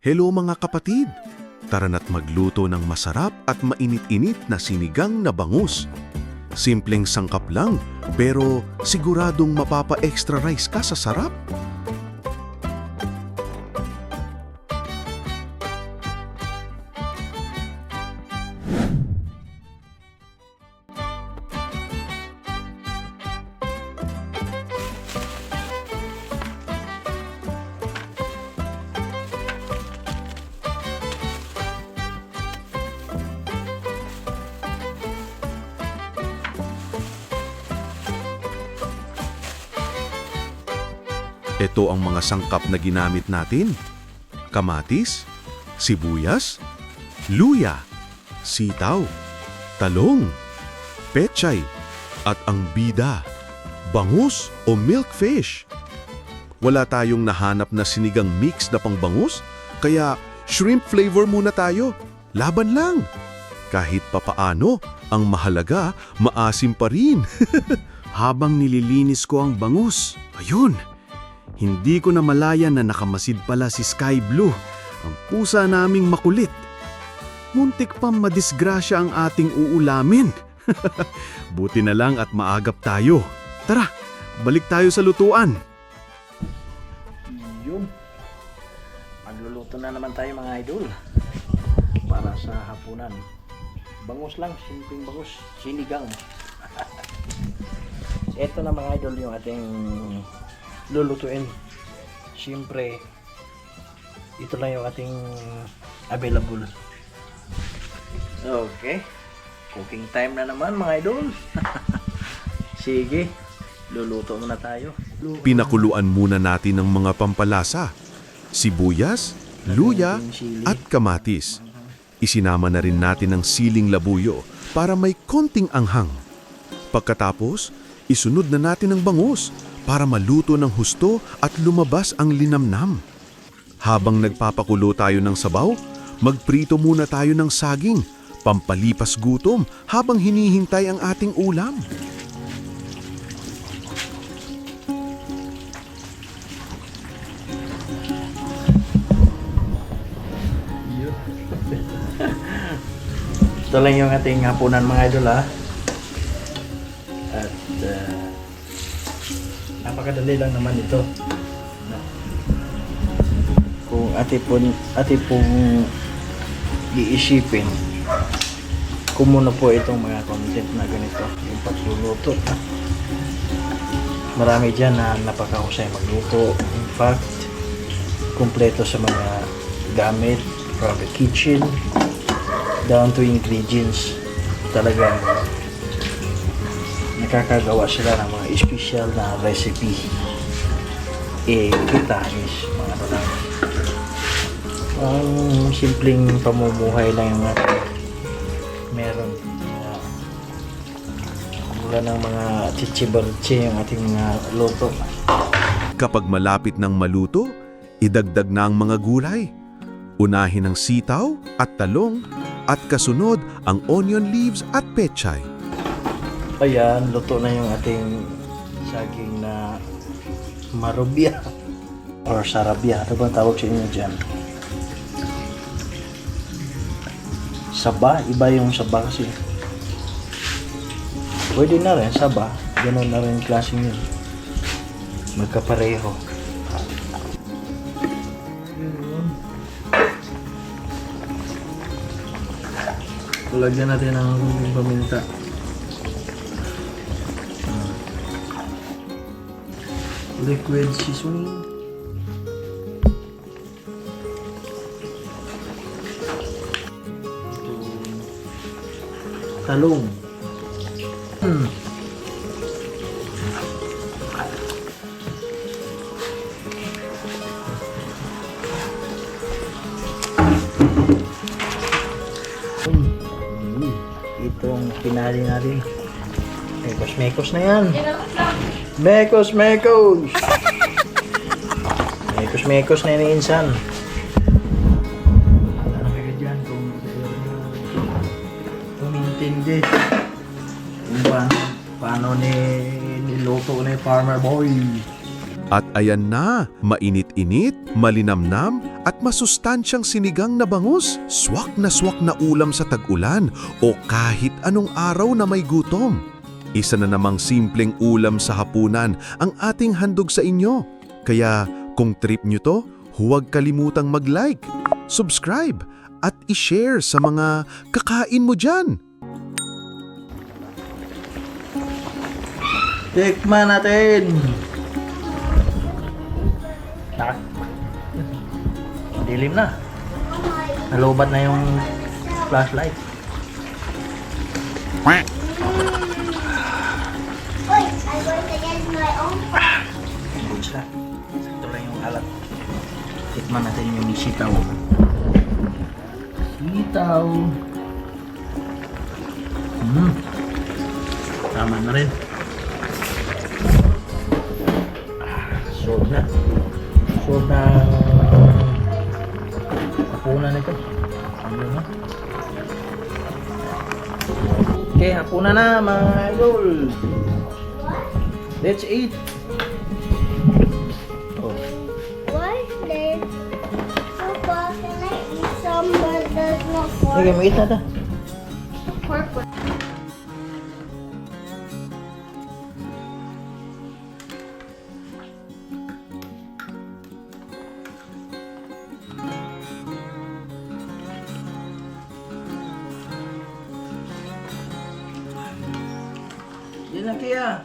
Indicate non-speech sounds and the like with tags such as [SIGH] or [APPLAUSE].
Hello mga kapatid! Tara na't magluto ng masarap at mainit-init na sinigang na bangus. Simpleng sangkap lang, pero siguradong mapapa-extra rice ka sa sarap. Ito ang mga sangkap na ginamit natin. Kamatis, sibuyas, luya, sitaw, talong, pechay, at ang bida, bangus o milkfish. Wala tayong nahanap na sinigang mix na pangbangus, kaya shrimp flavor muna tayo. Laban lang. Kahit papaano, ang mahalaga, maasim pa rin. [LAUGHS] Habang nililinis ko ang bangus, ayun, hindi ko na malaya na nakamasid pala si Sky Blue, ang pusa naming makulit. Muntik pang madisgrasya ang ating uulamin. [LAUGHS] Buti na lang at maagap tayo. Tara, balik tayo sa lutuan. Yun. Magluluto na naman tayo mga idol. Para sa hapunan. Bangus lang, simpleng bangus. Sinigang. [LAUGHS] Ito na mga idol yung ating lulutuin. Siyempre, ito lang yung ating available. Okay. Cooking time na naman mga idol. [LAUGHS] Sige, luluto muna tayo. Pinakuluan muna natin ng mga pampalasa, sibuyas, luya, at kamatis. Isinama na rin natin ang siling labuyo para may konting anghang. Pagkatapos, isunod na natin ang bangus para maluto ng husto at lumabas ang linamnam. Habang nagpapakulo tayo ng sabaw, magprito muna tayo ng saging, pampalipas gutom habang hinihintay ang ating ulam. Ito lang yung ating hapunan mga idol ha. Napakadali lang naman ito. Kung ati po, ati pong iisipin, kung muna po itong mga content na ganito, yung pagluluto. Marami dyan na napakahusay magluto. In fact, kumpleto sa mga gamit from the kitchen down to ingredients talagang nakakagawa sila ng mga special na recipe eh kita is mga ano lang ang simpleng pamumuhay lang yung natin meron mga mula ng mga chichibarche yung ating mga luto Kapag malapit ng maluto, idagdag na ang mga gulay. Unahin ang sitaw at talong at kasunod ang onion leaves at pechay. Ayan, luto na yung ating saging na marubya or sarabya. Ano bang tawag sa inyo dyan? Saba, iba yung saba kasi. Pwede na rin, saba. Ganun na rin klaseng yun. Magkapareho. Lagyan natin ng paminta. Liquid seasoning. Talong. Hmm. Hmm. Itong pinali natin. Mekos-mekos na yan. Mekos, mekos! mekos, mekos na yung insan. Ano kayo dyan kung umintindi kung paano, paano ni niluto na yung farmer boy. At ayan na, mainit-init, malinamnam at masustansyang sinigang na bangus, swak na swak na ulam sa tag-ulan o kahit anong araw na may gutom. Isa na namang simpleng ulam sa hapunan ang ating handog sa inyo. Kaya kung trip nyo to, huwag kalimutang mag-like, subscribe at i-share sa mga kakain mo dyan. Tikman natin! Nak. Dilim na. Nalobat na yung flashlight. Good siya. Sakto lang yung alat. Tikman natin yung sitaw. Sitaw. Hmm. Tama na rin. Solve na. Solve na hapunan ito. Ano na? Okay, hapunan na mga idol. Let's eat. Oh. Why so far can I eat some but there's no Okay, pork? mag-eat na ta. pork. Yan lang kaya.